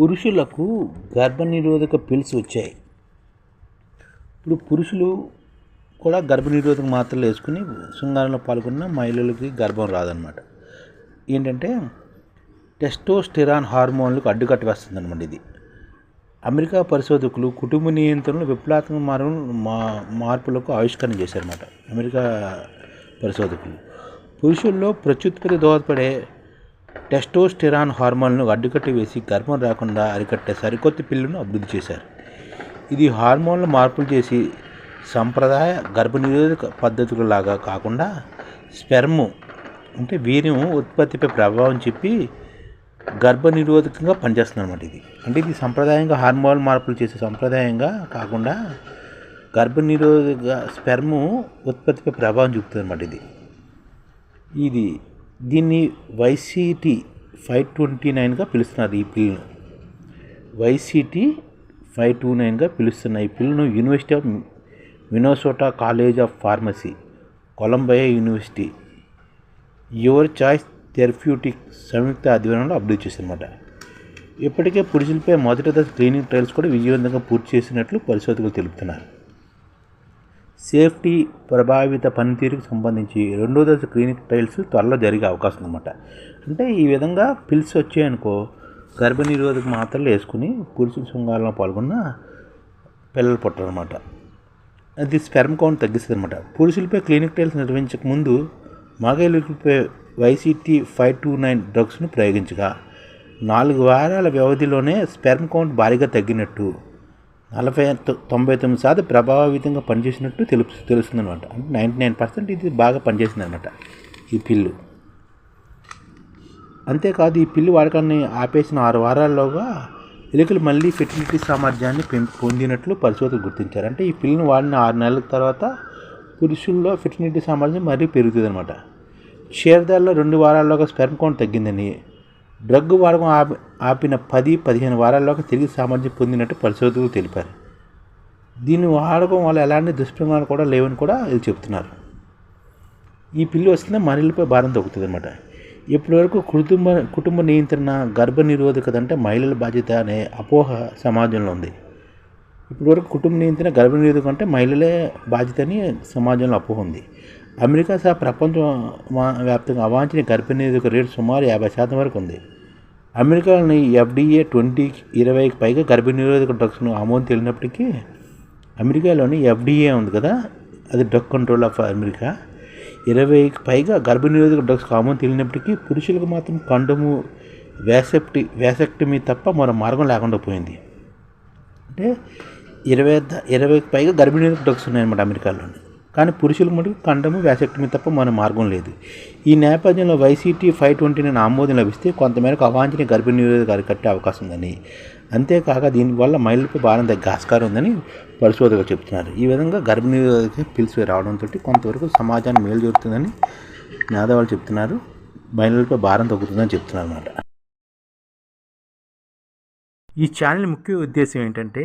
పురుషులకు గర్భనిరోధక పిల్స్ వచ్చాయి. ఇప్పుడు పురుషులు కూడా గర్భనిరోధక మాత్రలు వేసుకుని శృంగారంలో పాల్గొన్న మహిళలకి గర్భం రాదనమాట ఏంటంటే టెస్టోస్టెరాన్ హార్మోన్లకు అడ్డుకట్ట వేస్తుందనమాట ఇది. అమెరికా పరిశోధకులు కుటుంబ నియంత్రణలో విప్లవాత్మక మార్గం మా మార్పులకు ఆవిష్కరణ చేశారన్నమాట అమెరికా పరిశోధకులు. పురుషుల్లో ప్రత్యుత్పత్తి దోహదపడే టెస్టోస్టెరాన్ హార్మోన్ను అడ్డుకట్టి వేసి గర్భం రాకుండా అరికట్టే సరికొత్త పిల్లును అభివృద్ధి చేశారు. ఇది హార్మోన్లు మార్పులు చేసి సంప్రదాయ గర్భనిరోధక పద్ధతులలాగా కాకుండా స్పెర్మ్ అంటే వీర్యం ఉత్పత్తిపై ప్రభావం చెప్పి గర్భనిరోధకంగా పనిచేస్తుంది అనమాట ఇది. అంటే ఇది సంప్రదాయంగా హార్మోన్ మార్పులు చేసే సంప్రదాయంగా కాకుండా గర్భనిరోధక స్పెర్ము ఉత్పత్తిపై ప్రభావం చూపుతుంది అనమాట ఇది. ఇది దీన్ని వైసీటీ ఫైవ్ ట్వంటీ నైన్గా పిలుస్తున్నారు ఈ పిల్లను. వైసీటీ ఫైవ్ టూ నైన్గా పిలుస్తున్న ఈ పిల్లను university of Minnesota college of pharmacy Columbia university your choice therapeutic సంయుక్త ఆధ్వర్యంలో అభివృద్ధి చేసిందన్నమాట ఇప్పటికే పురుషులపై మొదటి దశ క్లినిక్ ట్రయల్స్ కూడా విజయవంతంగా పూర్తి చేసినట్లు పరిశోధకులు తెలుపుతున్నారు. సేఫ్టీ ప్రభావిత పనితీరుకు సంబంధించి రెండో దశ క్లినిక్ ట్రయల్స్ త్వరలో జరిగే అవకాశం అనమాట అంటే ఈ విధంగా పిల్స్ వచ్చాయనుకో గర్భనిరోధక మాత్రలు వేసుకుని పురుషుల శృంగారంలో పాల్గొన్న పిల్లలు పుట్టారనమాట అది స్పెర్మ్ కౌంట్ తగ్గిస్తుంది అనమాట పురుషులపై క్లినిక్ ట్రయల్స్ నిర్వహించక ముందు మగలుపై వైసీటీ ఫైవ్ టూ నైన్ డ్రగ్స్ను ప్రయోగించగా నాలుగు వారాల వ్యవధిలోనే స్పెర్మ్ కౌంట్ భారీగా తగ్గినట్టు నలభై తొంభై తొమ్మిది శాతం ప్రభావితంగా పనిచేసినట్టు తెలుపు తెలుస్తుందన్నమాట. అంటే నైంటీ నైన్ పర్సెంట్ ఇది బాగా పనిచేసింది అనమాట ఈ పిల్లు అంతేకాదు ఈ పిల్లి వాడకాన్ని ఆపేసిన ఆరు వారాల్లోగా ఎలుకలు మళ్ళీ ఫెర్టిలిటీ సామర్థ్యాన్ని పెం పొందినట్లు పరిశోధకులు గుర్తించారు. అంటే ఈ పిల్లిని వాడిన ఆరు నెలల తర్వాత పురుషుల్లో ఫెర్టిలిటీ సామర్థ్యం మరీ పెరుగుతుంది అనమాట క్షీరదాల్లో రెండు వారాల్లోగా స్పెర్మ్ కౌంట్ తగ్గిందని డ్రగ్ వాడకం ఆపి ఆపిన పది పదిహేను వారాల్లోకి తిరిగి సామర్థ్యం పొందినట్టు పరిశోధకులు తెలిపారు. దీన్ని వాడకం వల్ల ఎలాంటి దుష్ప్రమాణాలు కూడా లేవని కూడా వీళ్ళు చెప్తున్నారు ఈ పిల్లి వస్తే మహిళలపై భారం తగ్గుతుంది అనమాట ఇప్పటివరకు కుటుంబ కుటుంబ నియంత్రణ గర్భ నిరోధకత అంటే మహిళల బాధ్యత అనే అపోహ సమాజంలో ఉంది. ఇప్పటివరకు కుటుంబ నియంత్రణ గర్భ నిరోధకం అంటే మహిళలే బాధ్యత అని సమాజంలో అపోహ ఉంది. అమెరికా సహా ప్రపంచం వ్యాప్తంగా అవాంఛనీయ గర్భ రేటు సుమారు యాభై శాతం వరకు ఉంది. అమెరికాలోని ఎఫ్డిఏ ట్వంటీ ఇరవైకి పైగా గర్భ నిరోధక డ్రగ్స్ను ఆమోదం తెలినప్పటికీ అమెరికాలోని ఎఫ్డిఏ ఉంది కదా అది డ్రగ్ కంట్రోల్ ఆఫ్ అమెరికా. ఇరవైకి పైగా గర్భనిరోధక డ్రగ్స్ కామన్ తెలియనప్పటికీ పురుషులకు మాత్రం కండము వ్యాసెప్టి వ్యాసెక్టమీ తప్ప మరో మార్గం లేకుండా పోయింది. అంటే ఇరవై ఇరవైకి పైగా గర్భిణీలకు డ్రగ్స్ ఉన్నాయన్నమాట అమెరికాలోని. కానీ పురుషులకు మటుకు కండము వ్యాసెక్టమీ తప్ప మన మార్గం లేదు. ఈ నేపథ్యంలో వైసీటీ ఫైవ్ ట్వంటీ నైన్ ఆమోదం లభిస్తే కొంతమేరకు అవాంఛనీయ గర్భిణీరోధక అరికట్టే అవకాశం ఉందని. అంతేకాక దీనివల్ల మహిళలపై భారం తగ్గే ఆస్కారం ఉందని పరిశోధకులు చెప్తున్నారు ఈ విధంగా గర్భిణీరోధక పిలిచి రావడంతో కొంతవరకు సమాజాన్ని మేలు జరుగుతుందని మేధావాళ్ళు చెప్తున్నారు మహిళలపై భారం తగ్గుతుందని చెప్తున్నారు అన్నమాట ఈ ఛానల్ ముఖ్య ఉద్దేశం ఏంటంటే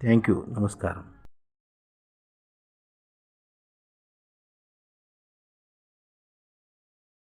థ్యాంక్ యూ నమస్కారం